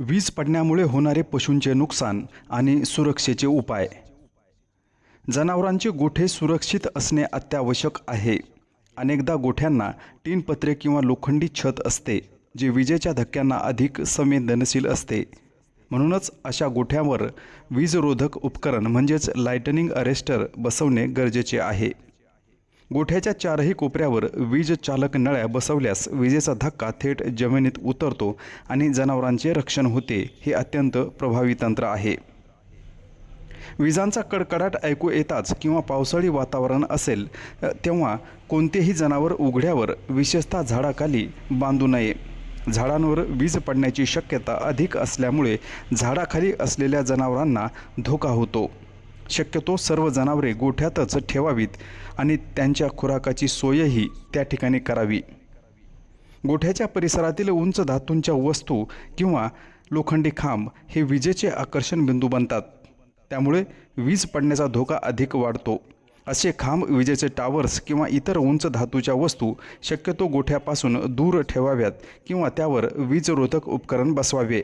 वीज पडण्यामुळे होणारे पशूंचे नुकसान आणि सुरक्षेचे उपाय. जनावरांचे गोठे सुरक्षित असणे अत्यावश्यक आहे. अनेकदा गोठ्यांना टीन पत्रे किंवा लोखंडी छत असते जे विजेच्या धक्क्यांना अधिक संवेदनशील असते. म्हणूनच अशा गोठ्यावर वीजरोधक उपकरण म्हणजेच लायटनिंग अरेस्टर बसवणे गरजेचे आहे. गोठ्याच्या चारही कोपऱ्यावर वीज चालक नळ्या बसवल्यास विजेचा धक्का थेट जमिनीत उतरतो आणि जनावरांचे रक्षण होते हे अत्यंत प्रभावी तंत्र आहे. विजांचा कडकडाट ऐकू येताच किंवा पावसाळी वातावरण असेल तेव्हा कोणतेही जनावर उघड्यावर विशेषतः झाडाखाली बांधू नये. झाडांवर वीज पडण्याची शक्यता अधिक असल्यामुळे झाडाखाली असलेल्या जनावरांना धोका होतो. शक्यतो सर्व जनावरे गोठ्यातच ठेवावीत आणि त्यांच्या खुराकाची सोयही त्या ठिकाणी करावी. गोठ्याच्या परिसरातील उंच धातूंच्या वस्तू किंवा लोखंडी खांब हे विजेचे आकर्षण बिंदू बनतात. त्यामुळे वीज पडण्याचा धोका अधिक वाढतो. असे खांब विजेचे टावर्स किंवा इतर उंच धातूच्या वस्तू शक्यतो गोठ्यापासून दूर ठेवाव्यात किंवा त्यावर वीजरोधक उपकरण बसवावे.